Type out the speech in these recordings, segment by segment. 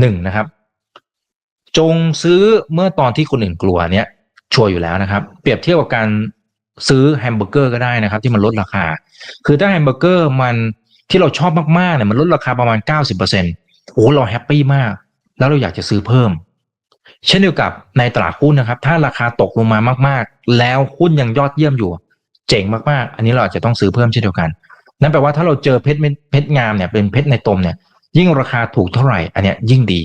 หนึ่งนะครับ จงซื้อเมื่อตอนที่คนอื่นกลัวเนี่ยชัวร์อยู่แล้วนะครับ เปรียบเทียบกับการซื้อแฮมเบอร์เกอร์ก็ได้นะครับ ที่มันลดราคา คือถ้าแฮมเบอร์เกอร์มันที่เราชอบมากๆเนี่ยมันลดราคาประมาณ 90%โอ้เราแฮปปี้มาก แล้วเราอยากจะซื้อเพิ่ม เช่นเดียวกับในตลาดหุ้นนะครับ ถ้าราคาตกลงมามากๆ แล้วหุ้นยังยอดเยี่ยมอยู่ เจ๋งมากๆ อันนี้เราอาจจะต้องซื้อเพิ่มเช่นเดียวกัน นั่นแปลว่าถ้าเราเจอเพชรเม็ดเพชรงามเนี่ยเป็นเพชรในตมเนี่ย ยิ่งราคาถูกเท่าไหร่อันเนี้ยยิ่งดี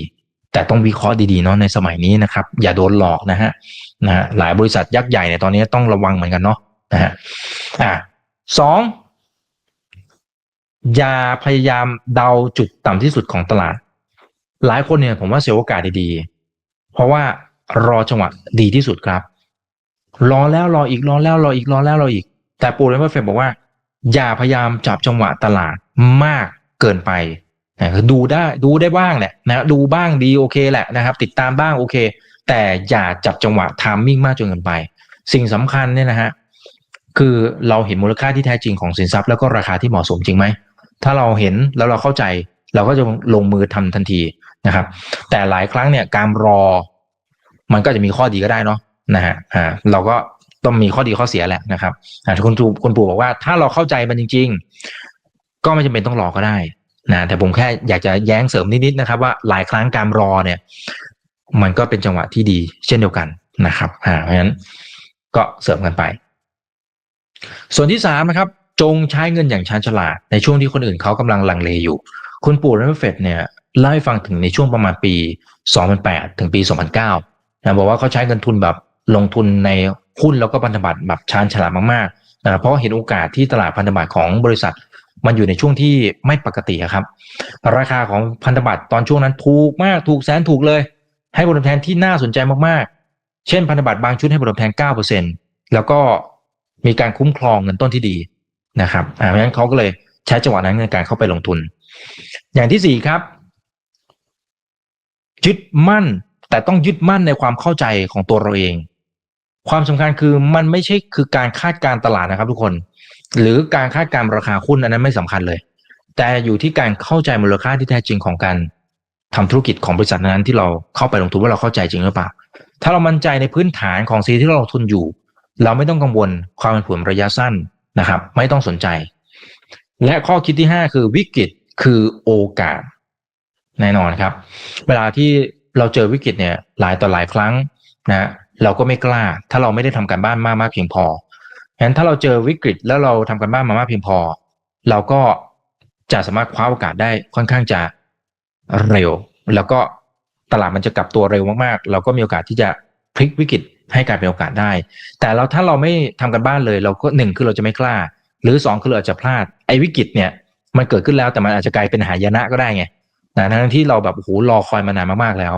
แต่ต้องวิเคราะห์ดีๆเนาะในสมัยนี้นะครับ อย่าโดนหลอกนะฮะนะฮะหลายบริษัทยักษ์ใหญ่ในยตอนนี้ต้องระวังเหมือนกันเนาะนะฮะอ่าสองอย่าพยายามเดาจุดต่ำที่สุดของตลาด หลายคนเนี่ยผมว่าเสียโอกาสดีๆ เพราะว่ารอจังหวะดีที่สุดครับ รอแล้วรออีกรอแล้วรออีกรอแล้วรออีก แต่ปูเรนเวอร์เฟบอกว่า อย่าพยายามจับจังหวะตลาดมากเกินไป ดูได้ดูได้บ้างแหละนะดูบ้างดีโอเคแหละนะครับ ติดตามบ้างโอเค แต่อย่าจับจังหวะทามมิ่งมากจนเกินไป สิ่งสำคัญเนี่ยนะฮะคือเราเห็นมูลค่าที่แท้จริงของสินทรัพย์แล้วก็ราคาที่เหมาะสมจริงไหมถ้าเราเห็นแล้วเราเข้าใจ เราก็จะลงมือทำทันทีนะครับ แต่หลายครั้งเนี่ยการรอ มันก็จะมีข้อดีก็ได้เนาะนะฮะอ่าเราก็ต้องมีข้อดีข้อเสียแหละนะครับอ่าคุณปู่คุณปู่บอกว่า ถ้าเราเข้าใจมันจริง ๆ ก็ไม่จำเป็นต้องรอก็ได้ นะแต่ผมแค่อยากจะแย้งเสริมนิดๆนะครับ ว่าหลายครั้งการรอเนี่ย มันก็เป็นจังหวะที่ดี เช่นเดียวกันนะครับอ่าเพราะฉะนั้นก็เสริมกันไป ส่วนที่สามนะครับ จงใช้เงินอย่างชาญฉลาด ในช่วงที่คนอื่นเขากำลังลังเลอยู่ คุณปู่เรนเฟดเนี่ยเล่าให้ฟังถึงในช่วงประมาณปี 2008 ถึงปี 2009นะบอกว่าเขาใช้เงินทุนแบบลงทุนในหุ้นแล้วก็พันธบัตรแบบชาญฉลาดมากๆนะเพราะเห็นโอกาสที่ตลาดพันธบัตรของบริษัท มันอยู่ในช่วงที่ไม่ปกติครับ ราคาของพันธบัตรตอนช่วงนั้นถูกมากถูกแสนถูกเลย ให้ผลตอบแทนที่น่าสนใจมากๆ เช่นพันธบัตรบางชุดให้ผลตอบแทน 9%แล้วก็มีการคุ้มครองเงินต้นที่ดีนะครับเพราะฉะนั้นเขาก็เลยใช้จังหวะนั้นในการเข้าไปลงทุน อย่างที่สี่ครับยึดมั่นแต่ต้องยึดมั่นในความเข้าใจของตัวเราเอง ความสำคัญคือมันไม่ใช่คือการคาดการตลาดนะครับ ทุกคน หรือการคาดการราคาหุ้นอันนั้นไม่สำคัญเลย แต่อยู่ที่การเข้าใจมูลค่าที่แท้จริงของการทำธุรกิจของบริษัทนั้นที่เราเข้าไปลงทุนว่าเราเข้าใจจริงหรือเปล่า ถ้าเรามั่นใจในพื้นฐานของซีที่เราลงทุนอยู่ เราไม่ต้องกังวลความเป็นผลระยะสั้นนะครับ ไม่ต้องสนใจ และข้อคิดที่ห้าคือวิกฤตคือโอกาสแน่นอนครับ เวลาที่เราเจอวิกฤตเนี่ยหลายต่อหลายครั้งนะ เราก็ไม่กล้า ถ้าเราไม่ได้ทำการบ้านมากมากเพียงพองั้นถ้าเราเจอวิกฤตแล้วเราทำการบ้านมามากเพียงพอ เราก็จะสามารถคว้าโอกาสได้ค่อนข้างจะเร็ว แล้วก็ตลาดมันจะกลับตัวเร็วมากๆ เราก็มีโอกาสที่จะพลิกวิกฤตให้กลายเป็นโอกาสได้ แต่เราถ้าเราไม่ทำกันบ้านเลย เราก็หนึ่งคือเราจะไม่กล้า หรือสองคือเราอาจจะพลาดไอ้วิกฤตเนี่ย มันเกิดขึ้นแล้วแต่มันอาจจะกลายเป็นหายนะก็ได้ไงนะทั้งที่เราแบบโอ้โหรอคอยมานานมากๆแล้ว